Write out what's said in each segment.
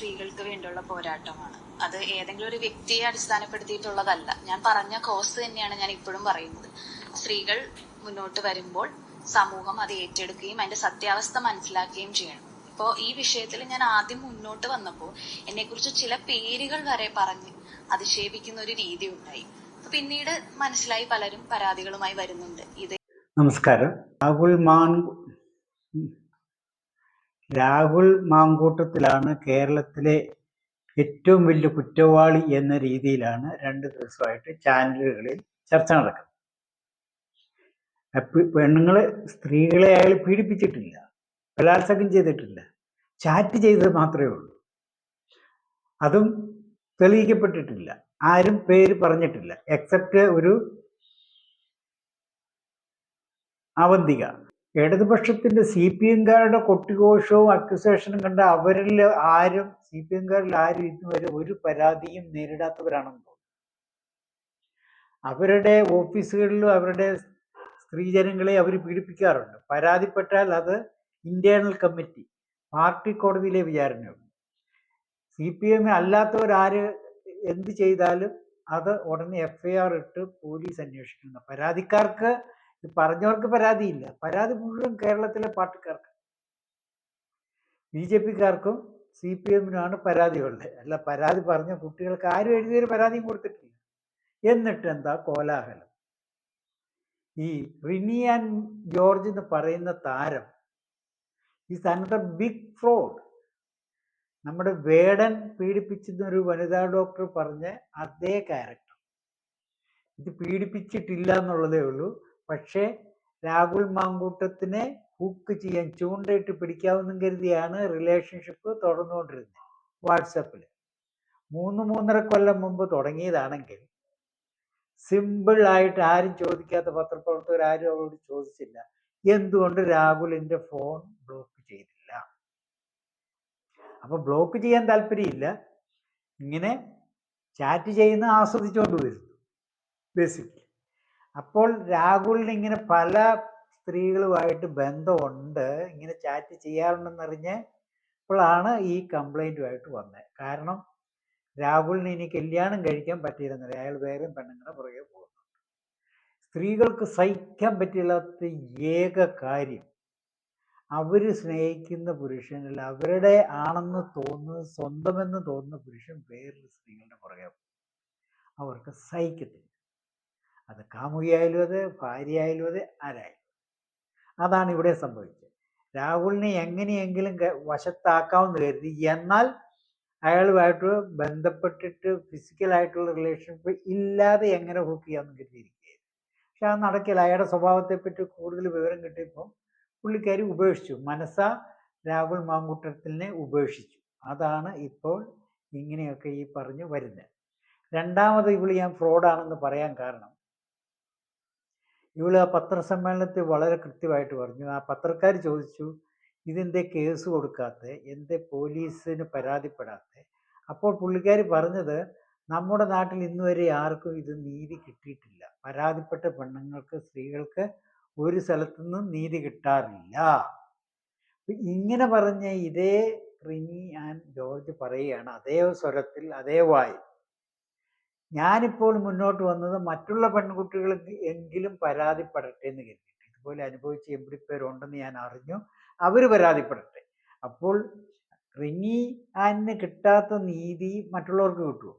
സ്ത്രീകൾക്ക് വേണ്ടിയുള്ള പോരാട്ടമാണ്. അത് ഏതെങ്കിലും ഒരു വ്യക്തിയെ അടിസ്ഥാനപ്പെടുത്തിയിട്ടുള്ളതല്ല. ഞാൻ പറഞ്ഞ കോസ് തന്നെയാണ് ഞാൻ ഇപ്പോഴും പറയുന്നത്. സ്ത്രീകൾ മുന്നോട്ട് വരുമ്പോൾ സമൂഹം അത് ഏറ്റെടുക്കുകയും അതിന്റെ സത്യാവസ്ഥ മനസ്സിലാക്കുകയും ചെയ്യണം. ഇപ്പോ ഈ വിഷയത്തിൽ ഞാൻ ആദ്യം മുന്നോട്ട് വന്നപ്പോൾ എന്നെക്കുറിച്ച് ചില പേരുകൾ വരെ പറഞ്ഞ് അധിക്ഷേപിക്കുന്ന ഒരു രീതി ഉണ്ടായി. പിന്നീട് മനസ്സിലായി പലരും പരാതികളുമായി വരുന്നുണ്ട്. ഇത് നമസ്കാരം. മാൻ രാഹുൽ മാങ്കൂട്ടത്തിലാണ് കേരളത്തിലെ ഏറ്റവും വലിയ കുറ്റവാളി എന്ന രീതിയിലാണ് രണ്ട് ദിവസമായിട്ട് ചാനലുകളിൽ ചർച്ച നടക്കുന്നത്. പെണ്ണുങ്ങൾ സ്ത്രീകളെ അയാൾ പീഡിപ്പിച്ചിട്ടില്ല ബലാത്സംഗം ചെയ്തിട്ടില്ല ചാറ്റ് ചെയ്തത് മാത്രമേ ഉള്ളൂ. അതും തെളിയിക്കപ്പെട്ടിട്ടില്ല ആരും പേര് പറഞ്ഞിട്ടില്ല എക്സെപ്റ്റ് ഒരു അവന്തിക. ഇടതുപക്ഷത്തിന്റെ സി പി എംകാരുടെ കൊട്ടിഘോഷവും അക്യുസേഷനും കണ്ട അവരിൽ ആരും സി പി എംകാരിൽ ആരും ഇതുവരെ ഒരു പരാതിയും നേരിടാത്തവരാണെന്ന് തോന്നുന്നു. അവരുടെ ഓഫീസുകളിലും അവരുടെ സ്ത്രീജനങ്ങളെ അവർ പീഡിപ്പിക്കാറുണ്ട്. പരാതിപ്പെട്ടാൽ അത് ഇന്റേണൽ കമ്മിറ്റി പാർട്ടി കോടതിയിലെ വിചാരണയുണ്ട് സി പി എം അല്ലാത്തവരാര് എന്ത് ചെയ്താലും അത് ഉടനെ എഫ് ഐ ആർ ഇട്ട് പോലീസ് അന്വേഷിക്കുന്ന പരാതിക്കാർക്ക് ഇത് പറഞ്ഞവർക്ക് പരാതിയില്ല. പരാതി മുഴുവൻ കേരളത്തിലെ പാർട്ടിക്കാർക്ക്. ബി ജെ പിക്കാർക്കും സി പി എമ്മിനുമാണ് പരാതികളുടെ. അല്ല പരാതി പറഞ്ഞ കുട്ടികൾക്ക് ആരും എഴുതിയൊരു പരാതിയും കൊടുത്തിട്ടില്ല. എന്നിട്ട് എന്താ കോലാഹലം? ഈ റിനി ആൻഡ് ജോർജ് എന്ന് പറയുന്ന താരം ഈ അനദർ ബിഗ് ഫ്രോഡ് നമ്മുടെ വേടൻ പീഡിപ്പിച്ചെന്ന് ഒരു വനിതാ ഡോക്ടർ പറഞ്ഞ അതേ ക്യാരക്ടർ. ഇത് പീഡിപ്പിച്ചിട്ടില്ല എന്നുള്ളതേ ഉള്ളൂ. പക്ഷേ രാഹുൽ മാങ്കൂട്ടത്തിനെ ഹുക്ക് ചെയ്യാൻ ചൂണ്ടയിട്ട് പിടിക്കാവുന്ന കരുതിയാണ് റിലേഷൻഷിപ്പ് തുടർന്നുകൊണ്ടിരുന്നത് വാട്സപ്പിൽ മൂന്ന് മൂന്നര കൊല്ലം മുമ്പ് തുടങ്ങിയതാണെങ്കിൽ സിമ്പിൾ ആയിട്ട് ആരും ചോദിക്കാത്ത പത്രപ്രവർത്തകർ ആരും അവരോട് ചോദിച്ചില്ല. എന്തുകൊണ്ട് രാഹുലിന്റെ ഫോൺ ബ്ലോക്ക് ചെയ്തില്ല? അപ്പൊ ബ്ലോക്ക് ചെയ്യാൻ താല്പര്യമില്ല. ഇങ്ങനെ ചാറ്റ് ചെയ്യുന്ന ആസ്വദിച്ചുകൊണ്ട് വരുന്നു ബേസിക്കലി അപ്പോൾ രാഹുലിന് ഇങ്ങനെ പല സ്ത്രീകളുമായിട്ട് ബന്ധമുണ്ട്. ഇങ്ങനെ ചാറ്റ് ചെയ്യാറുണ്ടെന്നറിഞ്ഞ് അപ്പോഴാണ് ഈ കംപ്ലൈന്റുമായിട്ട് വന്നത്. കാരണം രാഹുലിന് ഇനി കല്യാണം കഴിക്കാൻ പറ്റിയിരുന്നില്ല. അയാൾ വേറെയും പെണ്ണുങ്ങളെ പുറകെ പോകുന്നുണ്ട് സ്ത്രീകൾക്ക് സഹിക്കാൻ പറ്റില്ലാത്ത ഏക കാര്യം അവർ സ്നേഹിക്കുന്ന പുരുഷനിൽ അവരുടെ ആണെന്ന് തോന്നുന്ന സ്വന്തമെന്ന് തോന്നുന്ന പുരുഷൻ വേറൊരു സ്ത്രീകളുടെ പുറകെ പോകും അവർക്ക് സഹിക്കത്തില്ല. അത് കാമുകിയായാലും അത് ഭാര്യയായാലും അത് ആരായാലും. അതാണ് ഇവിടെ സംഭവിച്ചത്. രാഹുലിനെ എങ്ങനെയെങ്കിലും വശത്താക്കാമെന്ന് കരുതി. എന്നാൽ അയാളുമായിട്ട് ബന്ധപ്പെട്ടിട്ട് ഫിസിക്കലായിട്ടുള്ള റിലേഷൻഷിപ്പ് ഇല്ലാതെ എങ്ങനെ ഹുക്ക് ചെയ്യാമെന്ന് കരുതിയിരിക്കുകയായിരുന്നു. പക്ഷെ അത് നടക്കില്ല. അയാളുടെ സ്വഭാവത്തെപ്പറ്റി കൂടുതൽ വിവരം കിട്ടിയപ്പോൾ പുള്ളിക്കാരി ഉപേക്ഷിച്ചു. മനസ്സ രാഹുൽ മാങ്കൂട്ടത്തിനെ ഉപേക്ഷിച്ചു. അതാണ് ഇപ്പോൾ ഇങ്ങനെയൊക്കെ ഈ പറഞ്ഞു വരുന്നത്. രണ്ടാമത് ഇവിടെ ഞാൻ ഫ്രോഡാണെന്ന് പറയാൻ കാരണം ഇവൾ ആ പത്രസമ്മേളനത്തിൽ വളരെ കൃത്യമായിട്ട് പറഞ്ഞു. ആ പത്രക്കാർ ചോദിച്ചു ഇതെന്തേ കേസ് കൊടുക്കാത്ത? എന്തേ പോലീസിന് പരാതിപ്പെടാത്ത? അപ്പോൾ പുള്ളിക്കാരി പറഞ്ഞത് നമ്മുടെ നാട്ടിൽ ഇന്നുവരെ ആർക്കും ഇത് നീതി കിട്ടിയിട്ടില്ല. പരാതിപ്പെട്ട പെണ്ണുങ്ങൾക്ക് സ്ത്രീകൾക്ക് ഒരു സ്ഥലത്തുനിന്നും നീതി കിട്ടാറില്ല. ഇങ്ങനെ പറഞ്ഞ ഇതേ റിനി ആൻഡ് ജോർജ് പറയുകയാണ്. അതേ സ്വരത്തിൽ അതേ വായി ഞാനിപ്പോൾ മുന്നോട്ട് വന്നത് മറ്റുള്ള പെൺകുട്ടികൾ എങ്കിലും പരാതിപ്പെടട്ടെ എന്ന് കരുതിയിട്ട്. ഇതുപോലെ അനുഭവിച്ച എവിടെ പേരുണ്ടെന്ന് ഞാൻ അറിഞ്ഞു. അവർ പരാതിപ്പെടട്ടെ. അപ്പോൾ റിനി ആനിന് കിട്ടാത്ത നീതി മറ്റുള്ളവർക്ക് കിട്ടുമോ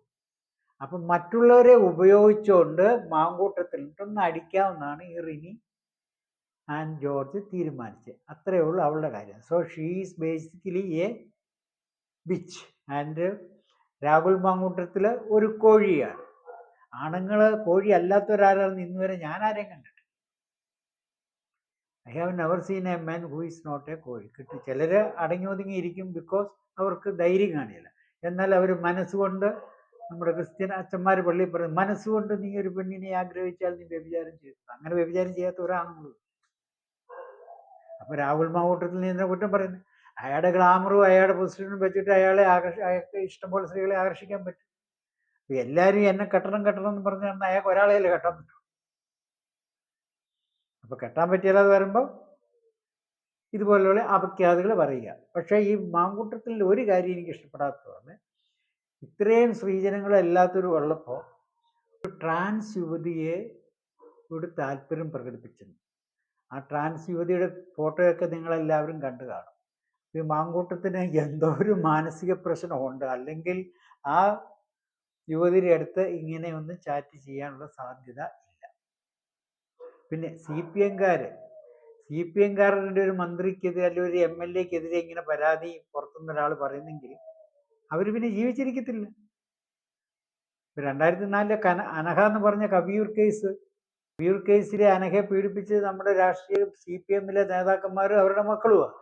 അപ്പം മറ്റുള്ളവരെ ഉപയോഗിച്ചുകൊണ്ട് മാങ്കൂട്ടത്തിൽ ഒന്ന് അടിക്കാമെന്നാണ് ഈ റിനി ആൻഡ് ജോർജ് തീരുമാനിച്ചത്. അത്രയേ ഉള്ളൂ അവളുടെ കാര്യം. So she is basically a bitch and Rahul Mamkootathil ഒരു കോഴിയാണ്. ആണുങ്ങൾ കോഴി അല്ലാത്തവരാരാണെന്ന് ഇന്ന് വരെ ഞാൻ ആരെയും കണ്ടിട്ടില്ല. I have never seen a men who is not a കോഴി. കിട്ടി. ചിലർ അടങ്ങി ഒതുങ്ങി ഇരിക്കും ബിക്കോസ് അവർക്ക് ധൈര്യം കാണില്ല. എന്നാൽ അവർ മനസ്സുകൊണ്ട് നമ്മുടെ ക്രിസ്ത്യൻ അച്ഛന്മാർ പള്ളിയിൽ പറയും മനസ്സുകൊണ്ട് നീ ഒരു പെണ്ണിനെ ആഗ്രഹിച്ചാൽ നീ വ്യഭിചാരം ചെയ്തു അങ്ങനെ വ്യഭിചാരം ചെയ്യാത്ത ഒരാണുങ്ങളും അപ്പൊ രാഹുൽ മാവൂട്ടത്തിൽ എന്നെ കുറ്റം പറയുന്നത് അയാളുടെ ഗ്ലാമറും അയാളുടെ പൊസിഷനും വെച്ചിട്ട് അയാളെ ആകർഷ അയാൾക്ക് ഇഷ്ടംപോലെ സ്ത്രീകളെ ആകർഷിക്കാൻ പറ്റും. അപ്പം എല്ലാവരും എന്നെ കെട്ടണം കെട്ടണം എന്ന് പറഞ്ഞു തന്നെ അയാൾക്ക് ഒരാളെയല്ലേ കെട്ടാൻ പറ്റും. അപ്പൊ കെട്ടാൻ പറ്റിയാലത് വരുമ്പോൾ ഇതുപോലെയുള്ള അപഖ്യാതികൾ പറയുക. പക്ഷേ ഈ മാങ്കൂട്ടത്തിൽ ഒരു കാര്യം എനിക്ക് ഇഷ്ടപ്പെടാത്തതാണ്. ഇത്രയും സ്ത്രീജനങ്ങൾ എല്ലാത്തവരും ഉള്ളപ്പോൾ ട്രാൻസ് യുവതിയെ ഒരു താല്പര്യം പ്രകടിപ്പിച്ചിരുന്നു ആ ട്രാൻസ് യുവതിയുടെ ഫോട്ടോയൊക്കെ നിങ്ങളെല്ലാവരും കണ്ടു കാണും. ഈ മാങ്കൂട്ടത്തിന് എന്തോ ഒരു മാനസിക പ്രശ്നമുണ്ട്. അല്ലെങ്കിൽ ആ യുവതിയുടെ അടുത്ത് ഇങ്ങനെ ഒന്നും ചാറ്റ് ചെയ്യാനുള്ള സാധ്യത ഇല്ല. പിന്നെ സി പി എംകാർ സി പി എംകാരന്റെ ഒരു മന്ത്രിക്കെതിരെ അല്ലെങ്കിൽ ഒരു എം എൽ എക്കെതിരെ ഇങ്ങനെ പരാതി പുറത്തുനിന്ന് ഒരാൾ പറയുന്നെങ്കിൽ അവർ പിന്നെ ജീവിച്ചിരിക്കത്തില്ല. രണ്ടായിരത്തി നാലിലെ കന അനഹ എന്ന് പറഞ്ഞ കബീർ കേസ് കവിയൂർ കേസിലെ അനഹയെ പീഡിപ്പിച്ച് നമ്മുടെ രാഷ്ട്രീയ സി പി എമ്മിലെ നേതാക്കന്മാരും അവരുടെ മക്കളുമാണ്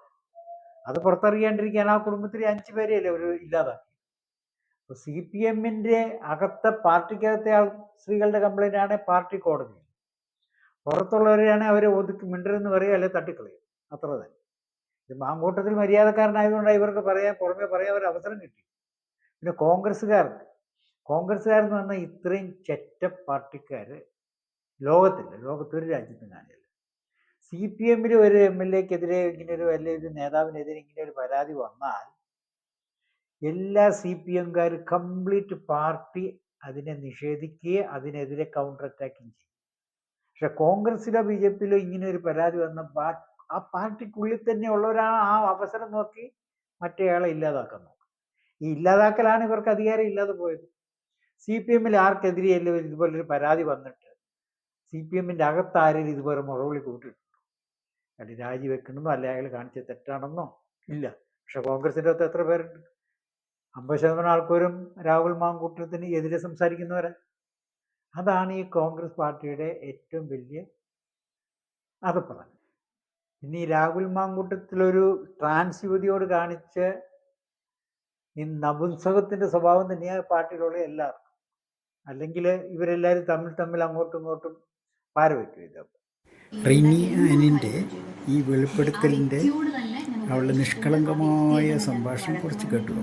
അത് പുറത്തറിയാണ്ടിരിക്കാൻ ആ കുടുംബത്തിലെ അഞ്ചു പേരെയല്ലേ ഒരു ഇല്ലാതാക്കി? അപ്പോൾ സി പി എമ്മിന്റെ അകത്തെ പാർട്ടിക്കകത്തെ ആൾ സ്ത്രീകളുടെ കംപ്ലൈന്റ് ആണ് പാർട്ടി കോടതി. പുറത്തുള്ളവരെയാണ് അവരെ ഒതുക്കി മിണ്ടരെന്ന് പറയുക അല്ലെങ്കിൽ തട്ടിക്കളയും അത്ര തന്നെ. ഇത് മാങ്കൂട്ടത്തിൽ മര്യാദക്കാരനായതുകൊണ്ട് ഇവർക്ക് പറയാൻ പുറമെ പറയാൻ ഒരു അവസരം കിട്ടി. പിന്നെ കോൺഗ്രസ്സുകാർക്ക്. കോൺഗ്രസ്സുകാരെന്ന് പറഞ്ഞാൽ ഇത്രയും ചെറ്റ പാർട്ടിക്കാർ ലോകത്തില്ല. ലോകത്തൊരു രാജ്യത്തും സി പി എമ്മിൽ ഒരു എം എൽ എക്കെതിരെ ഇങ്ങനെ ഒരു ഒരു നേതാവിനെതിരെ ഇങ്ങനെ ഒരു പരാതി വന്നാൽ എല്ലാ സി പി എംകാർ കംപ്ലീറ്റ് പാർട്ടി അതിനെ നിഷേധിക്കുകയും അതിനെതിരെ കൗണ്ടർ അറ്റാക്കിങ് ചെയ്യും. പക്ഷെ കോൺഗ്രസിലോ ബി ജെ പിയിലോ ഇങ്ങനെ ഒരു പരാതി വന്ന ആ പാർട്ടിക്കുള്ളിൽ തന്നെ ഉള്ളവരാണ് ആ അവസരം നോക്കി മറ്റേയാളെ ഇല്ലാതാക്കാൻ നോക്കും. ഈ ഇല്ലാതാക്കലാണ് ഇവർക്ക് അധികാരം ഇല്ലാതെ പോയത്. സി പി എമ്മിൽ ആർക്കെതിരെയല്ലോ ഇതുപോലൊരു പരാതി വന്നിട്ട്? സി പി എമ്മിന്റെ അകത്താരും ഇതുപോലെ മുറവിളി കൂട്ടിയിട്ടുണ്ടോ? അടി രാജിവെക്കണമെന്നോ അല്ലെ അയാൾ കാണിച്ച തെറ്റാണെന്നോ ഇല്ല. പക്ഷെ കോൺഗ്രസിന്റെ അകത്ത് എത്ര പേരുണ്ട്? അമ്പത് ശതമാനം ആൾക്കാരും രാഹുൽ മാങ്കൂട്ടത്തിന് എതിരെ സംസാരിക്കുന്നവരാ. അതാണ് ഈ കോൺഗ്രസ് പാർട്ടിയുടെ ഏറ്റവും വലിയ അതപ്പറ ഇനി രാഹുൽ മാങ്കൂട്ടത്തിലൊരു ട്രാൻസ് യുവതിയോട് കാണിച്ച് ഈ നപുംസകത്തിന്റെ സ്വഭാവം തന്നെയാണ് പാർട്ടിയിലുള്ള എല്ലാവർക്കും. അല്ലെങ്കിൽ ഇവരെല്ലാവരും തമ്മിൽ തമ്മിൽ അങ്ങോട്ടും ഇങ്ങോട്ടും പാരവയ്ക്കും ഇത് റിനി ആനിന്റെ ഈ വെളിപ്പെടുത്തലിന്റെ അവളുടെ നിഷ്കളങ്കമായ സംഭാഷണം കുറച്ച് കേട്ടു.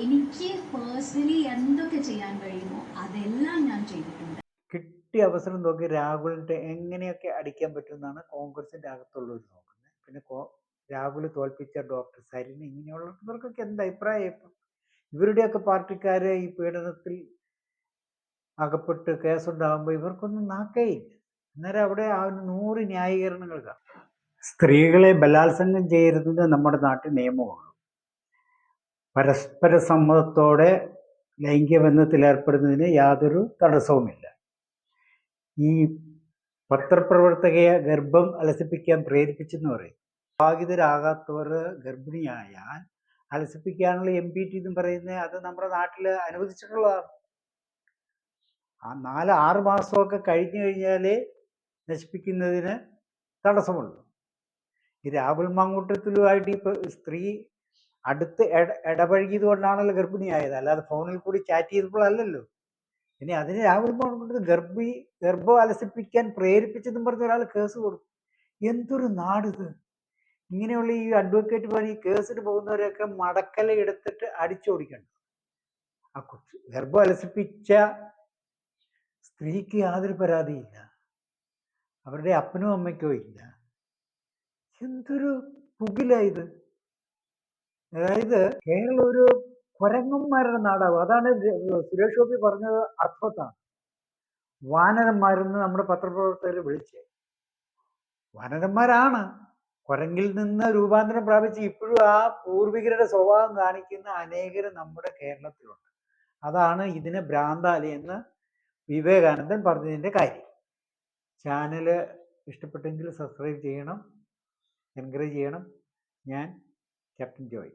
എനിക്ക് പേഴ്സണലി എന്തൊക്കെ ചെയ്യാൻ കഴിയുമോ അതെല്ലാം ഞാൻ ചെയ്തിട്ടുണ്ട്. കിട്ടിയ അവസരം നോക്കി രാഹുലിന്റെ എങ്ങനെയൊക്കെ അടിക്കാൻ പറ്റുമെന്നാണ് കോൺഗ്രസിന്റെ അകത്തുള്ളവർ നോക്കുന്നത്. പിന്നെ കോ രാഹുൽ തോൽപ്പിച്ച ഡോക്ടർ സരിൻ ഇങ്ങനെയുള്ളവർക്കൊക്കെ എന്താ അഭിപ്രായം ഇപ്പം? ഇവരുടെയൊക്കെ പാർട്ടിക്കാരെ ഈ പീഡനത്തിൽ അകപ്പെട്ട് കേസുണ്ടാകുമ്പോൾ ഇവർക്കൊന്നും നാക്കേയില്ല അന്നേരം അവിടെ ആ ഒരു നൂറ് ന്യായീകരണങ്ങൾ കാണും. സ്ത്രീകളെ ബലാത്സംഗം ചെയ്യരുതെന്ന് നമ്മുടെ നാട്ടിൽ നിയമമുള്ളൂ പരസ്പര സമ്മതത്തോടെ ലൈംഗിക ബന്ധത്തിൽ ഏർപ്പെടുന്നതിന് യാതൊരു തടസ്സവുമില്ല. ഈ പത്രപ്രവർത്തകയെ ഗർഭം അലസിപ്പിക്കാൻ പ്രേരിപ്പിച്ചെന്ന് പറയും. വിവാഹിതരാകാത്തവർ ഗർഭിണിയായാൽ അലസിപ്പിക്കാനുള്ള എം പി ടി എന്നും പറയുന്നത് അത് നമ്മുടെ നാട്ടിൽ അനുവദിച്ചിട്ടുള്ളതാണ്. ആ നാല് ആറ് മാസമൊക്കെ കഴിഞ്ഞു കഴിഞ്ഞാൽ നശിപ്പിക്കുന്നതിന് തടസ്സമുള്ളൂ. ഈ രാഹുൽ മങ്കൂട്ടത്തിലുമായിട്ട് ഇപ്പൊ സ്ത്രീ അടുത്ത് ഇട ഇടപഴകിയത് കൊണ്ടാണല്ലോ ഗർഭിണിയായത് അല്ലാതെ ഫോണിൽ കൂടി ചാറ്റ് ചെയ്തപ്പോഴല്ലല്ലോ. ഇനി അതിന് രാഹുൽ മങ്കൂട്ടത്തിൽ ഗർഭി ഗർഭം അലസിപ്പിക്കാൻ പ്രേരിപ്പിച്ചെന്നും പറഞ്ഞ ഒരാൾ കേസ് കൊടുക്കും. എന്തൊരു നാടിത്. ഇങ്ങനെയുള്ള ഈ അഡ്വക്കേറ്റ് ഈ കേസിന് പോകുന്നവരെയൊക്കെ മടക്കല എടുത്തിട്ട് അടിച്ചോടിക്കണം ആ കൊച്ചു ഗർഭം അലസിപ്പിച്ച സ്ത്രീക്ക് യാതൊരു പരാതിയില്ല. അവരുടെ അപ്പനും അമ്മയ്ക്കോ ഇല്ല. എന്തൊരു പുകില ഇത്. അതായത് കേരളം ഒരു കുരങ്ങന്മാരുടെ നാടാവും. അതാണ് സുരേഷ് ഗോപി പറഞ്ഞത് അർത്ഥത്താണ് വാനരന്മാരെന്ന് നമ്മുടെ പത്രപ്രവർത്തകർ വിളിച്ചേ. വാനരന്മാരാണ് കുരങ്ങിൽ നിന്ന് രൂപാന്തരം പ്രാപിച്ച് ഇപ്പോഴും ആ പൂർവികരുടെ സ്വഭാവം കാണിക്കുന്ന അനേകർ നമ്മുടെ കേരളത്തിലുണ്ട്. അതാണ് ഇതിന് ഭ്രാന്താലി എന്ന് വിവേകാനന്ദൻ പറഞ്ഞതിന്റെ കാര്യം. ചാനൽ ഇഷ്ടപ്പെട്ടെങ്കിൽ സബ്സ്ക്രൈബ് ചെയ്യണം. എൻകറേജ് ചെയ്യണം. ഞാൻ ക്യാപ്റ്റൻ ജോയ്.